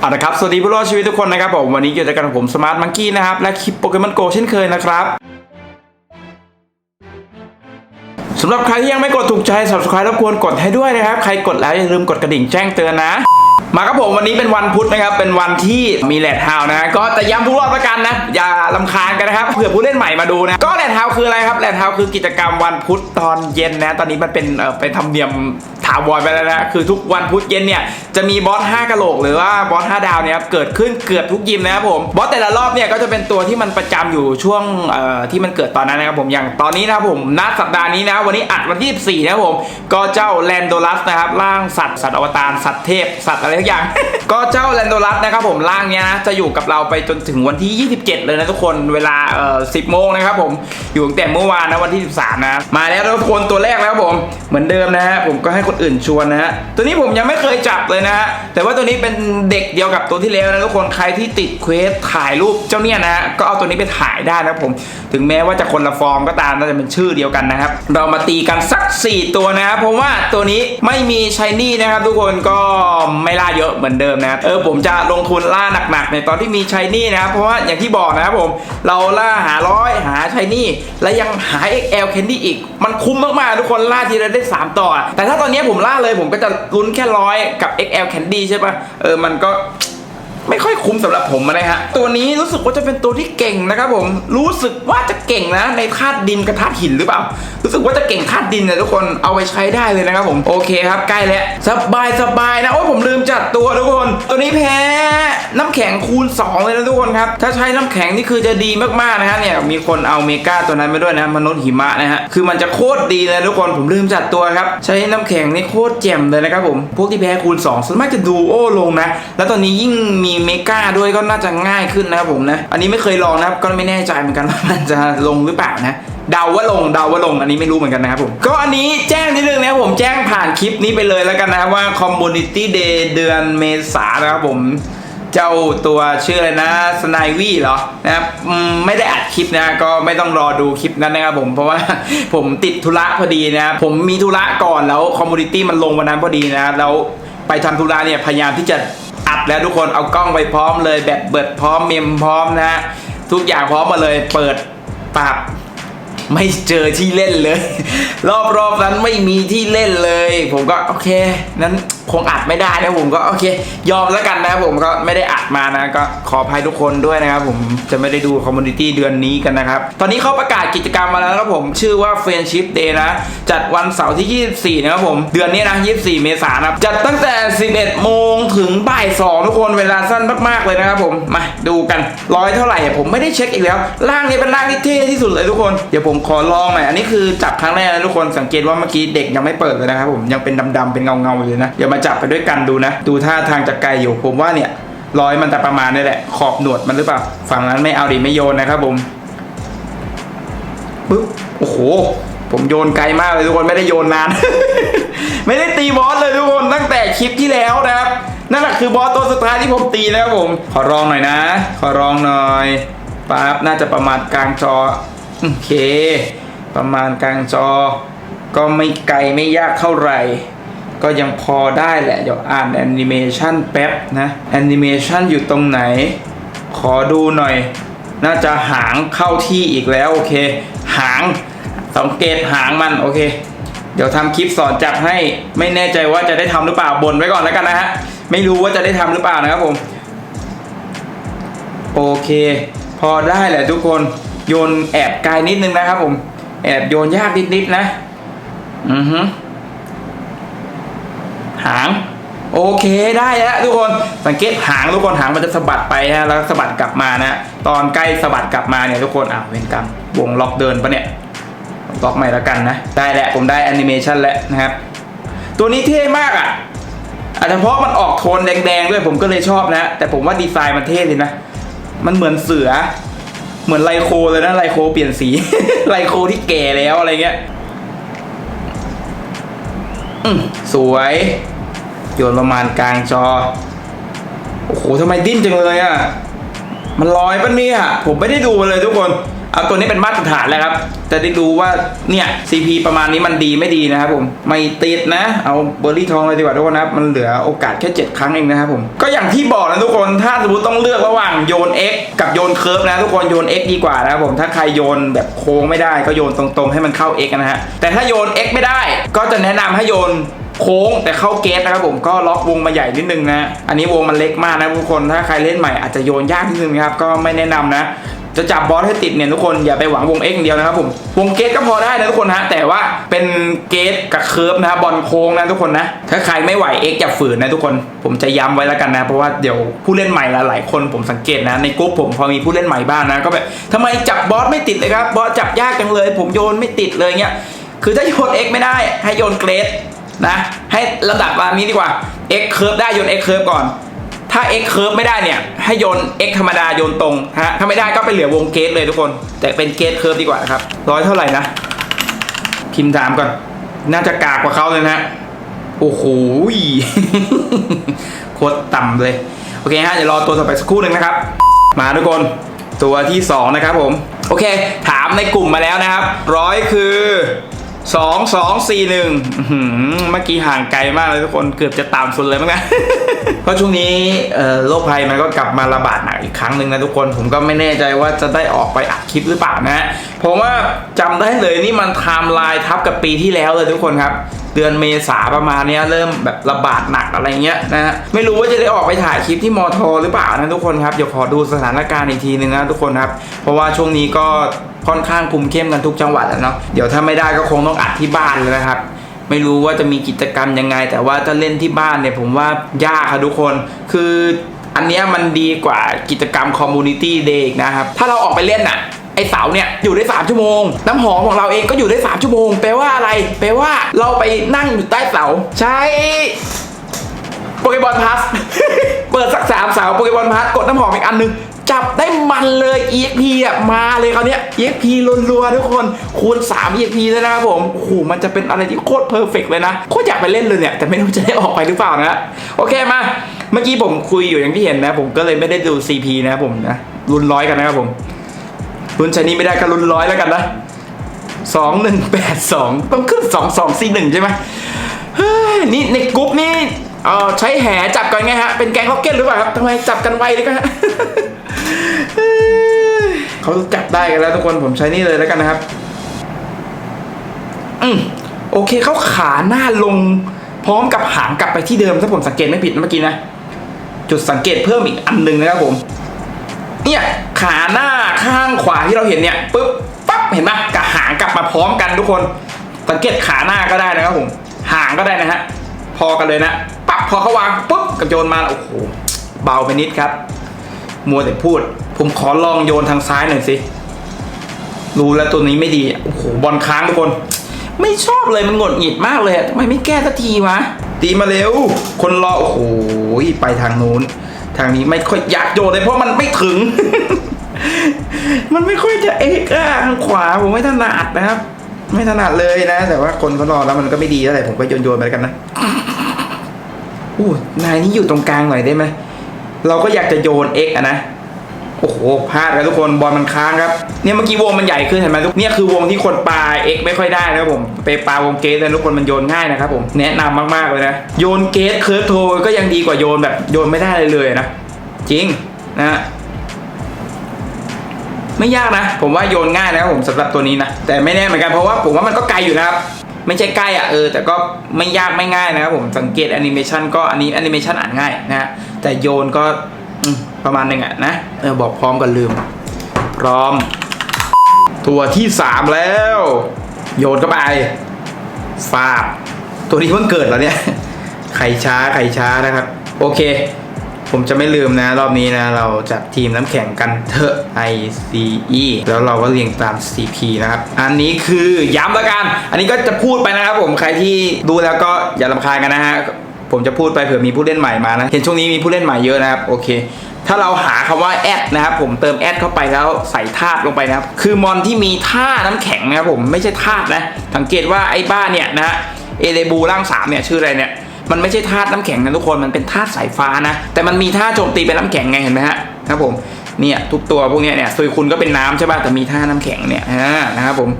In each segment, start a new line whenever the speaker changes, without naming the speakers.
เอาละครับ สวัสดีผู้รอดชีวิตทุกคนนะครับผม วันนี้อยู่ด้วยกันกับผมสมาร์ทมังกี้นะครับ และคลิปโปเกมอนโกเช่นเคยนะครับสำหรับใครที่ยังไม่กดถูกใจ subscribe รบกวนกดให้ด้วยนะครับ ใครกดแล้วอย่าลืมกดกระดิ่งแจ้งเตือนนะ มาครับผมวันนี้เป็นวันพุธนะครับ เป็นวันที่มีแลดฮาส์นะ ก็จะย้ำผู้รอดประกันนะ อย่าลำคาญกันนะครับ เผื่อผู้เล่นใหม่มาดูนะ ก็แลดฮาส์คืออะไรครับ แลดฮาส์คือกิจกรรมวันพุธตอนเย็นนะ ตอนนี้มันเป็นเอ่อเป็นธรรมเนียม ถาวรไปแล้วนะคือทุกวันพุธเย็นเนี่ยจะมีบอส5กะโหลกหรือว่าบอส5ดาวเนี่ยครับเกิดขึ้นเกือบทุกยิมนะครับผมบอสแต่ละรอบเนี่ยก็จะเป็นตัวที่มันประจำอยู่ช่วงที่มันเกิดตอนนั้นนะครับผมอย่างตอนนี้นะครับผมนัดสัปดาห์นี้นะวันนี้อัดวันที่14นะครับผมก็เจ้าแลนโดลัสนะครับร่างสัตว์สัตว์อวตารสัตว์เทพสัตว์อะไรทุกอย่าง ก็เจ้าแลนโดลัสนะครับผมร่างเนี้ยนะจะอยู่กับเราไปจนถึงวันที่ 27 เลยนะทุกคนเวลาเอ่อ10โมงนะครับผมอยู่ตั้งแต่เมื่อวานนะวันที่ 13 นะมาแล้วทุกคนตัวแรกแล้วผมเหมือนเดิมนะฮะผมก็ให้คนอื่นชวนนะฮะตัวนี้ผมยังไม่เคยจับเลยนะฮะแต่ว่าตัวนี้เป็นเด็กเดียวกับตัวที่แล้วนะทุกคนใครที่ติดเควสถ่ายรูปเจ้าเนี่ยนะฮะก็เอาตัวนี้ไปถ่ายได้นะผมถึงแม้ว่าจะคนละฟอร์มก็ตามน่าจะเป็นชื่อเดียวกันนะครับเรามาตีกันสัก 4 ตัวนะครับเพราะว่าตัวนี้ไม่มีชายนี่นะครับทุกคนก็ไม่ล่าเยอะเหมือนเดิมนะเออผมจะลงทุนล่าหนักๆในตอนที่มีชายนี่นะครับเพราะว่าอย่างที่บอกนะครับผมเราล่าหาร้อยหาชายนี่และยังหา XL Candy อีก มันคุ้มมากๆทุกคนล่าทีละได้ 3 ต่อ แต่ถ้าตอนนี้ผมล่าเลยผมก็จะลุ้นแค่ร้อยกับ XL Candy ใช่ปะเออมันก็ ไม่ค่อยคุ้มสำหรับผมนะฮะตัวนี้รู้สึกว่าจะเป็นตัวที่เก่งนะครับผมรู้สึกว่าจะเก่งนะในธาตุดินกับธาตุหินหรือเปล่า รู้สึกว่าจะเก่งธาตุดินนะทุกคนเอาไปใช้ได้เลยนะครับผมโอเคครับใกล้แล้วสบายสบายนะโอ้ผมลืมจัดตัวทุกคน ตัวนี้แพ้น้ำแข็งคูณ 2 เลยนะทุกคนครับถ้าใช้น้ำแข็งนี่คือจะดีมากๆนะฮะเนี่ยมีคนเอาเมกาตัวนั้นไปด้วยนะมนุษย์หิมะนะฮะคือมันจะโคตรดีเลยทุกคนผมลืมจัดตัวครับ ใช้น้ำแข็งนี่โคตรแจ่มเลยนะครับผมพวกที่แพ้คูณ2ส่วนมากจะดูโอ้ลงนะ แล้วตอนนี้ยิ่งมีเมกาด้วยก็น่าจะง่ายขึ้นนะครับผมนะ อันนี้ไม่เคยลองนะครับก็ไม่แน่ใจเหมือนกันว่ามันจะลงหรือเปล่านะเดาว่าลงเดาว่าลงอันนี้ไม่รู้เหมือนกันนะครับผม ก็อันนี้แจ้งนิดนึงนะครับผมแจ้งผ่านคลิปนี้ไปเลยแล้วกันนะครับว่า Community Day เดือนเมษานะครับผมเจ้าตัวชื่ออะไรนะสไนวี่เหรอนะครับไม่ได้อัดคลิปนะก็ไม่ต้องรอดูคลิปนั้นนะครับผมเพราะว่าผมติดธุระพอดีนะผมมีธุระก่อนแล้วคอมมูนิตี้มันลงวันนั้นพอดีนะแล้วไปทำธุระเนี่ยพยายามที่จะ แล้วทุกคนเอากล้องไปพร้อมเลยแบบเบิดพร้อมเมมพร้อมนะฮะทุกอย่างพร้อมมาเลยเปิดปรับไม่เจอที่เล่นเลย รอบๆนั้นไม่มีที่เล่นเลย ผมก็โอเคนั้น คงอัดไม่ได้นะผมก็โอเค ยอมแล้วกันนะผมก็ไม่ได้อัดมานะก็ขออภัยทุกคนด้วยนะครับผมจะไม่ได้ดูคอมมูนิตี้เดือนนี้กันนะครับตอนนี้เขาประกาศกิจกรรมมาแล้วครับผมชื่อว่า Friendship Day นะ จัดวันเสาร์ที่ 24 นะครับผม เดือนนี้นะ 24 เมษายนนะจัดตั้งแต่ 11 โมงถึงบ่าย 2 ทุกคนเวลาสั้นมากๆเลยนะครับผมมาดูกันร้อยเท่าไหร่ผมไม่ได้เช็คอีกแล้วร่างนี้เป็นร่างที่เท่ที่สุดเลยทุกคนเดี๋ยวผมขอลองหน่อยอันนี้คือจับครั้งแรกนะทุกคนสังเกตว่าเมื่อกี้เด็กยังไม่เปิดเลยนะครับผมยังเป็นดำๆเป็นเงาๆอยู่เลยนะเดี๋ยวมาจับไปด้วยกันดูนะ ดูท่าทางจะไกลอยู่ผมว่าเนี่ยร้อยมันแต่ประมาณนี่แหละ ขอบหนวดมันหรือเปล่า ฝั่งนั้นไม่เอาดิไม่โยนนะครับผมปึ๊บโอ้โห ผมโยนไกลมากเลยทุกคนไม่ได้โยนนาน ไม่ได้ตีบอสเลยทุกคนตั้งแต่คลิปที่แล้วนะครับนั่นแหละคือบอสตัวสุดท้ายที่ผมตีนะครับผม ขอลองหน่อยนะ ขอลองหน่อยปั๊บน่าจะประมาณกลางจอโอเค ประมาณกลางจอ ก็ไม่ไกลไม่ยากเท่าไหร่ ก็ยังพอได้แหละ เดี๋ยวอ่านแอนิเมชันแป๊บนะแอนิเมชันอยู่ตรงไหน ขอดูหน่อย น่าจะหางเข้าที่อีกแล้วโอเค หางสังเกตหางมันโอเค เดี๋ยวทำคลิปสอนจับให้ไม่แน่ใจว่าจะได้ทำหรือเปล่าบ่นไว้ก่อนแล้วกันนะฮะไม่รู้ว่าจะได้ทำหรือเปล่านะครับผมโอเค พอได้แหละทุกคนโยนแอบไกลนิดนึงนะครับผม แอบโยนยากนิดๆนะ อือฮึ หาง โอเคได้แล้วทุกคนสังเกตหางทุกคนหางมันจะสะบัดไปฮะแล้วสะบัดกลับมานะตอนใกล้สะบัดกลับมาเนี่ยทุกคนอะเว้นกรรมวงล็อกเดินปะเนี่ยล็อกใหม่แล้วกันนะ ได้แหละผมได้แอนิเมชันแล้วนะครับ ตัวนี้เท่มากอะอาจจะเพราะมันออกโทนแดงๆด้วยผมก็เลยชอบนะ แต่ผมว่าดีไซน์มันเท่เลยนะ มันเหมือนเสือ เหมือนไลโคเลยนะไลโคเปลี่ยนสี ไลโคที่แก่แล้วอะไรเงี้ยอืสวย โยนประมาณกลางจอ โอ้โหทำไมดิ้นจังเลยอะ มันลอยปะเนี่ยผมไม่ได้ดูเลยทุกคนเอาตัวนี้เป็นมาตรฐานแล้วครับ จะได้รู้ว่าเนี่ย CP ประมาณนี้มันดีไม่ดีนะครับผม ไม่ติดนะ เอาเบอร์รี่ทองเลยดีกว่าทุกคนนะครับ มันเหลือโอกาสแค่ 7 ครั้งเองนะครับผม ก็อย่างที่บอกนะทุกคน ถ้าสมมติต้องเลือกระหว่างโยน X กับโยนเคิร์ฟนะทุกคนโยน X ดีกว่านะครับผม ถ้าใครโยนแบบโค้งไม่ได้ก็โยนตรงๆ ให้มันเข้า X นะฮะ แต่ถ้าโยน X ไม่ได้ ก็จะแนะนำให้โยน โค้งแต่เข้าเกตนะครับผมก็ล็อกวงมาใหญ่นิดนึงนะ อันนี้วงมันเล็กมากนะทุกคนถ้าใครเล่นใหม่อาจจะโยนยากนิดนึงนะครับก็ไม่แนะนำนะ จะจับบอสให้ติดเนี่ยทุกคนอย่าไปหวังวง X อย่างเดียวนะครับผมวงเกตก็พอได้นะทุกคนฮะแต่ว่าเป็นเกตกับเคิร์ฟนะบอลโค้งนะทุกคนนะถ้าใครไม่ไหว X อย่าฝืนนะทุกคน ผมจะย้ำไว้แล้วกันนะ เพราะว่าเดี๋ยวผู้เล่นใหม่หลายๆคนผมสังเกตนะในกลุ่มผมพอมีผู้เล่นใหม่บ้างนะก็แบบทำไมจับบอสไม่ติดเลยครับบอสจับยากจังเลย ผมโยนไม่ติดเลยเงี้ยคือถ้าโยน X ไม่ได้ให้โยนเกรด นะ ให้ระดับแบบนี้ดีกว่า x curve ได้โยน x curve ก่อน ถ้า x curve ไม่ได้เนี่ย ให้โยน x ธรรมดาโยนตรงฮะถ้าไม่ได้ก็ไปเหลือวงเกตเลยทุกคน แต่เป็นเกต curve ดีกว่าครับร้อยเท่าไหร่นะพิมพ์ถามก่อน น่าจะกากกว่าเขาเลยนะโอ้โหโคตรต่ำเลย โอเคฮะเดี๋ยวรอตัวต่อไปสักครู่หนึ่งนะครับ มาทุกคนตัวที่สองนะครับผม โอเค ถามในกลุ่มมาแล้วนะครับร้อยคือ สองสองสี่หนึ่งเมื่อกี้ห่างไกลมากเลยทุกคนเกือบจะตามสุดเลยมั้งนะเพราะช่วงนี้โรคภัยมันก็กลับมาระบาดหนักอีกครั้งหนึ่งนะทุกคนผมก็ไม่แน่ใจว่าจะได้ออกไปอัดคลิปหรือเปล่านะฮะผมว่าจำได้เลยนี่มันไทม์ไลน์ทับกับปีที่แล้วเลยทุกคนครับเดือนเมษาประมาณนี้เริ่มแบบระบาดหนักอะไรเงี้ยนะฮะไม่รู้ว่าจะได้ออกไปถ่ายคลิปที่มอทอหรือเปล่านะทุกคนครับเดี๋ยวขอดูสถานการณ์อีกทีหนึ่งนะทุกคนครับเพราะว่าช่วงนี้ก็ ค่อนข้างคุมเข้มกันทุกจังหวัดแล้วเนาะเดี๋ยวถ้าไม่ได้ก็คงต้องอัดที่บ้านเลยนะครับ ไม่รู้ว่าจะมีกิจกรรมยังไง แต่ว่าถ้าเล่นที่บ้านเนี่ยผมว่ายากครับทุกคนคืออันนี้มันดีกว่ากิจกรรมคอมมูนิตี้เดย์นะครับ ถ้าเราออกไปเล่นน่ะไอเสาเนี่ยอยู่ได้ 3 ชั่วโมง น้ำหอมของเราเองก็อยู่ได้ 3 ชั่วโมง แปลว่าอะไร แปลว่าเราไปนั่งอยู่ใต้เสา ใช้โปเกมอนพัสเปิดสักสามเสาโปเกมอนพัสกดน้ำหอมอีกอันหนึง จับได้มันเลย EXP อะมาเลยคราวเนี้ย EXP รัวๆทุกคนคูณ 3 EXP เลยนะครับผมโอ้โหมันจะเป็นอะไรที่โคตรเพอร์เฟกเลยนะ โคตรอยากไปเล่นเลยเนี่ย แต่ไม่รู้จะได้ออกไปหรือเปล่านะโอเคมา เมื่อกี้ผมคุยอยู่อย่างที่เห็นนะ ผมก็เลยไม่ได้ดู CP นะครับผมนะรุนร้อยกันนะครับผมรุนชนี้ไม่ได้ก็รุนร้อยแล้วกันนะสองหนึ่งแปดสองต้องขึ้นสองสองสี่หนึ่งใช่ไหมเฮ้ยนี่ในกรุ๊ปนี่เออใช้แหจับกันไงฮะ เป็นแกงฮอกเก็ตหรือเปล่าครับทำไมจับกันไวเลยก็ฮะ เขาจับได้กันแล้วทุกคนผมใช้นี่เลยแล้วกันนะครับ อืมโอเคเขาขาหน้าลง พร้อมกับหางกลับไปที่เดิมถ้าผมสังเกตไม่ผิดเมื่อกี้นะ จุดสังเกตเพิ่มอีกอันหนึ่งนะครับผม เนี่ยขาหน้าข้างขวาที่เราเห็นเนี่ยปุ๊บปั๊บเห็นไหมกับหางกลับมาพร้อมกันทุกคน สังเกตขาหน้าก็ได้นะครับผม หางก็ได้นะฮะพอกันเลยนะปั๊บพอเขาวางปุ๊บกระโยนมาโอ้โหเบาไปนิดครับ มัวแต่พูด ผมขอลองโยนทางซ้ายหน่อยสิรู้แล้วตัวนี้ไม่ดีโอ้โหบอลค้างทุกคน ไม่ชอบเลยมันหงดหงิดมากเลยอะทำไมไม่แก้สักทีวะตีมาเร็ว คนรอโอ้โหไปทางนู้น ทางนี้ไม่ค่อยอยากโยนเลยเพราะมันไม่ถึง มันไม่ค่อยจะเอกอะทางขวาผมไม่ถนัดนะครับ ไม่ถนัดเลยนะ แต่ว่าคนเขารอแล้วมันก็ไม่ดีเท่าไหร่ผมก็โยนโยนๆไปแล้วกันนะอู้นายนี่อยู่ตรงกลางหน่อยได้ไหม เราก็อยากจะโยนเอ็กอะนะโอ้โหพลาดแล้วทุกคนบอลมันค้างครับเนี่ยเมื่อกี้วงมันใหญ่ขึ้นเห็นไหมทุกเนี่ยคือวงที่คนปาเอกไม่ค่อยได้นะครับผมไปปาวงเกตเลยทุกคนมันโยนง่ายนะครับผมแนะนำมากๆเลยนะโยนเกตเคิร์ฟโทก็ยังดีกว่าโยนแบบโยนไม่ได้เลยเลยนะจริงนะฮะไม่ยากนะ ผมว่าโยนง่ายนะครับผมสำหรับตัวนี้นะแต่ไม่แน่เหมือนกันเพราะว่าผมว่ามันก็ไกลอยู่นะครับไม่ใช่ใกล้อะเออแต่ก็ไม่ยากไม่ง่ายนะครับผมสังเกตแอนิเมชันก็อันนี้แอนิเมชันอ่านง่ายนะฮะ แต่โยนก็ประมาณหนึ่งอะนะเออบอกพร้อมกันลืม พร้อม ตัวที่สามแล้ว โยนเข้าไปฟาบตัวนี้เพิ่งเกิดแล้วเนี่ยใครช้าใครช้านะครับ โอเค ผมจะไม่ลืมนะ รอบนี้นะ เราจัดทีมน้ำแข็งกันเถอะ ICE แล้วเราก็เรียงตาม CP นะครับ อันนี้คือย้ำล้วกัน อันนี้ก็จะพูดไปนะครับผมใครที่ดูแล้วก็อย่าลำคาญกันนะฮะ ผมจะพูดไปเผื่อมีผู้เล่นใหม่มานะ เห็นช่วงนี้มีผู้เล่นใหม่เยอะนะครับ โอเค ถ้าเราหาคำว่าแอดนะครับ ผมเติมแอดเข้าไปแล้วใส่ธาตุลงไปนะครับ คือมอนที่มีท่าน้ำแข็งนะครับผม ไม่ใช่ธาตุนะ สังเกตว่าไอ้บ้านเนี่ยนะฮะ เอเลบูร่างสามเนี่ยชื่ออะไรเนี่ย มันไม่ใช่ธาตุน้ำแข็งนะทุกคน มันเป็นธาตุสายฟ้านะ แต่มันมีท่าโจมตีเป็นน้ำแข็งไงเห็นไหมฮะ ครับผม เนี่ยทุกตัวพวกเนี้ยเนี่ยซุยคุณก็เป็นน้ำใช่ป่ะ แต่มีท่าน้ำแข็งเนี่ยอ่านะครับผม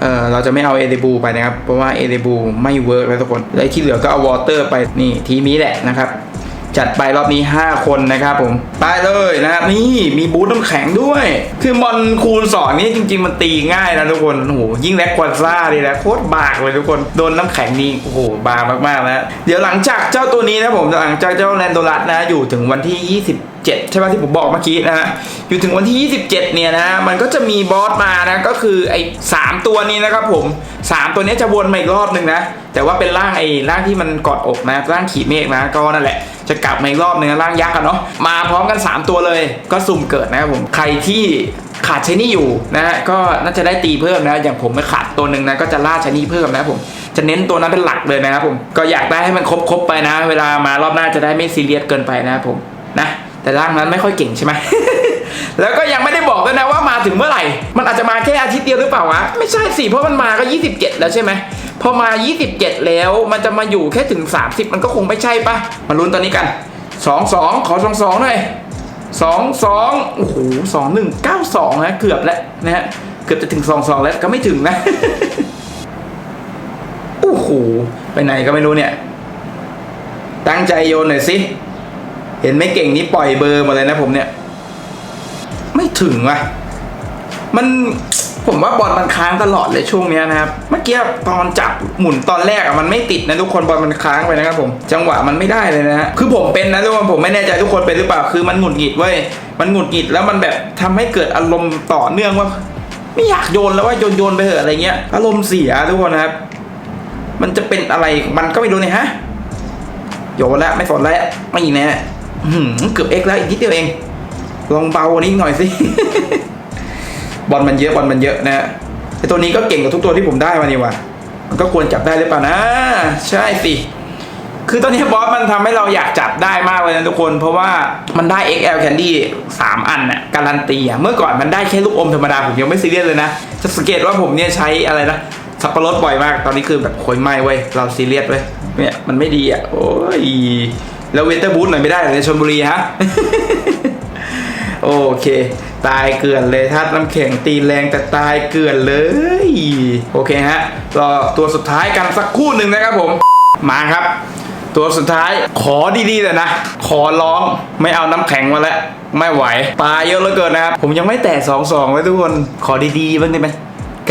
เออเราจะไม่เอาเอเดบูไปนะครับ เพราะว่าเอเดบูไม่เวิร์กแล้วทุกคนและที่เหลือก็เอาวอเตอร์ไปนี่ทีมนี้แหละนะครับ จัดไปรอบนี้ 5 คนนะครับผม ไปเลยนะครับนี่มีบูธน้ำแข็งด้วย คือมอนคูณสองนี่จริง ๆ มันตีง่ายนะทุกคนโอ้โหยิ่งแลกควอนซ่าดีนะโคตรบากเลยทุกคนโดนน้ำแข็งนี่โอ้โหบากมากๆแล้วเดี๋ยวหลังจากเจ้าตัวนี้นะผมหลังจากเจ้าแลนโดรัสนะอยู่ถึงวันที่ 27 ใช่ไหมที่ผมบอกเมื่อกี้นะฮะอยู่ถึงวันที่ 27 เนี่ยนะมันก็จะมีบอสมานะก็คือไอ้สามตัวนี้นะครับผมสามตัวนี้จะวนมาอีกรอบหนึ่งนะแต่ว่าเป็นร่างไอ้ร่างที่มันกอดอกนะร่างขีเมฆนะก็นั่นแหละจะกลับมาอีกรอบหนึ่งร่างยักษ์กันเนาะมาพร้อมกัน 3 ตัวเลยก็สุ่มเกิดนะครับผมใครที่ขาดชนี่อยู่นะฮะก็น่าจะได้ตีเพิ่มนะอย่างผมไม่ขาดตัวหนึ่งนะก็จะล่าชนี่เพิ่มนะผมจะเน้นตัวนั้นเป็นหลักเลยนะครับผมก็อยากได้ให้มันครบครบๆไปนะ เวลามารอบหน้าจะได้ไม่ซีเรียสเกินไปนะครับผมนะ แต่ร่างนั้นไม่ค่อยเก่งใช่ไหม แล้วก็ยังไม่ได้บอกด้วยนะว่ามาถึงเมื่อไหร่ มันอาจจะมาแค่อาทิตย์เดียวหรือเปล่าวะ ไม่ใช่สิ เพราะมันมาก็ 27 แล้วใช่ไหม พอมา 27 แล้วมันจะมาอยู่แค่ถึง 30 มันก็คงไม่ใช่ปะมาลุ้นตอนนี้กัน 2 2 ขอ 2 2หน่อย2 2 โอ้โห 2 1 9 2นะเกือบแล้วนะฮะ เกือบจะถึง 2 2 แล้วก็ไม่ถึงนะ โอ้โห ไปไหนก็ไม่รู้เนี่ย ตั้งใจโยนหน่อยสิ ห็นไม่เก่งนี่ปล่อยเบอร์หมาเลยนะผมเนี่ย ไม่ถึงว่ะ มันผมว่าบอลมันค้างตลอดเลยช่วงเนี้ยนะครับ เมื่อกี้ตอนจับหมุนตอนแรกอะมันไม่ติดนะทุกคนบอลมันค้างไปนะครับผมจังหวะมันไม่ได้เลยนะฮะคือผมเป็นนะทุกคนผมไม่แน่ใจทุกคนเป็นหรือเปล่าคือมันหงุดหงิดเว้ยมันหงุดหงิดแล้วมันแบบทำให้เกิดอารมณ์ต่อเนื่องว่าไม่อยากโยนแล้วว่าโยนโยนไปเถอะอะไรเงี้ยอารมณ์เสียทุกคนนะครับ มันจะเป็นอะไรมันก็ไม่รู้เนี่ยฮะโยนแล้วไม่สนแล้วไม่แน่ เกือบเอ็กแล้วอีกนิดเดียวเอง ลองเบากว่านี้หน่อยสิ บอลมันเยอะบอลมันเยอะนะฮะไอตัวนี้ก็เก่งกว่าทุกตัวที่ผมได้มานี่ว่ะมันก็ควรจับได้หรือเปล่านะ ใช่สิ คือตอนนี้บอสมันทำให้เราอยากจับได้มากเลยนะทุกคน เพราะว่ามันได้ XL Candy 3 อันน่ะการันตีอะเมื่อก่อนมันได้แค่ลูกอมธรรมดาผมยังไม่ซีเรียสเลยนะ จะสังเกตว่าผมเนี่ยใช้อะไรนะสับปะรดบ่อยมาก ตอนนี้คือแบบโคยไหมเว้ยเราซีเรียสเว้ยเนี่ยมันไม่ดีอะโอ้ย แล้วเวเตอร์บูทหน่อยไม่ได้เหรอในชลบุรีฮะ โอเค ตายเกลื่อนเลยทัดน้ำแข็งตีแรงแต่ตายเกลื่อนเลย โอเคฮะรอตัวสุดท้ายกันสักครู่หนึ่งนะครับผม มาครับ ตัวสุดท้ายขอดีๆเลยนะ ขอร้องไม่เอาน้ำแข็งมาแล้วไม่ไหว ปลาเยอะเหลือเกินนะครับ ผมยังไม่แตะสองสองเลยทุกคน ขอดีๆบ้างได้ไหม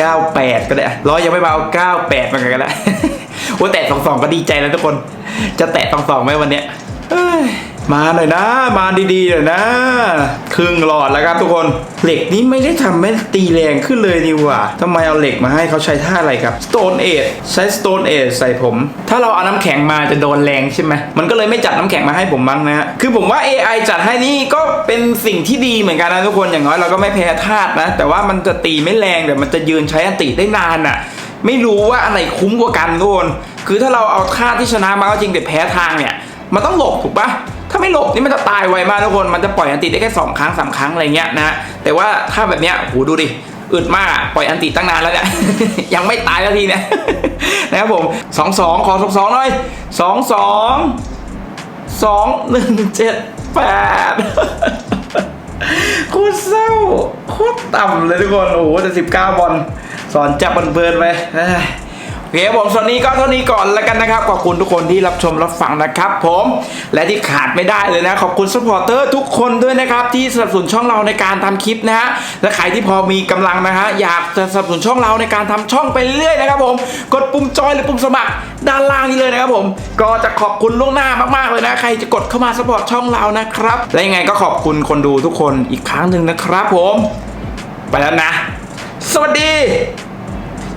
98 ก็ได้ร้อยยังไม่มาเอา 98 มากันก็ได้ว่าแตะสองสองก็ดีใจแล้วทุกคน จะแตะสองสองไหมวันเนี้ยเอ้ย มาหน่อยนะ มาดีๆหน่อยนะ ครึ่งหลอดแล้วครับทุกคน เหล็กนี้ไม่ได้ทำให้ตีแรงขึ้นเลยนี่ว่าทำไมเอาเหล็กมาให้เขาใช้ท่าอะไรครับ Stone Age ใช้ Stone Age ใส่ผม ถ้าเราเอาน้ำแข็งมาจะโดนแรงใช่ไหม มันก็เลยไม่จัดน้ำแข็งมาให้ผมมั้งนะฮะ คือผมว่า AI จัดให้นี่ก็เป็นสิ่งที่ดีเหมือนกันนะทุกคน อย่างน้อยเราก็ไม่แพ้ธาตุนะ แต่ว่ามันจะตีไม่แรงแต่มันจะยืนใช้อันติได้นานอะ ไม่รู้ว่าอันไหนคุ้มกว่ากันทุกคน คือถ้าเราเอาธาตุที่ชนะมาก็จริงแต่แพ้ทางเนี่ย มันต้องหลบถูกปะ ถ้าไม่หลบนี่มันจะตายไวมากทุกคนมันจะปล่อยอันติได้แค่สองครั้งสามครั้งอะไรเงี้ยนะแต่ว่าถ้าแบบเนี้ยโหดูดิอึดมากปล่อยอันติตั้งนานแล้วเนี่ยยังไม่ตายแล้วทีเนี่ยนะครับผมสองสองขอสองสองหน่อยสองสองสองหนึ่งเจ็ดแปดโคตรเศร้าโคตรต่ำเลยทุกคน โอ้โหแต่สิบเก้าบอลสอนจับเพลินไป เอ้ยโอเคผมส่วนนี้ก็เท่านี้ก่อนแล้วกันนะครับ ขอบคุณทุกคนที่รับชมรับฟังนะครับ ผมและที่ขาดไม่ได้เลยนะ ขอบคุณสปอร์เตอร์ทุกคนด้วยนะครับ ที่สนับสนุนช่องเราในการทำคลิปนะฮะและใครที่พอมีกำลังนะฮะอยากจะสนับสนุนช่องเราในการทำช่องไปเรื่อยนะครับ ผมกดปุ่มจอยหรือปุ่มสมัครด้านล่างนี้เลยนะครับผมก็จะขอบคุณล่วงหน้ามากๆเลยนะ ใครจะกดเข้ามาสปอร์ตช่องเรานะครับและยังไงก็ขอบคุณคนดูทุกคนอีกครั้งหนึ่งนะครับ ผม ไปแล้วนะ สวัสดี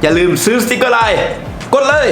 อย่าลืมซื้อสติกเกอร์ไลน์ กดเลย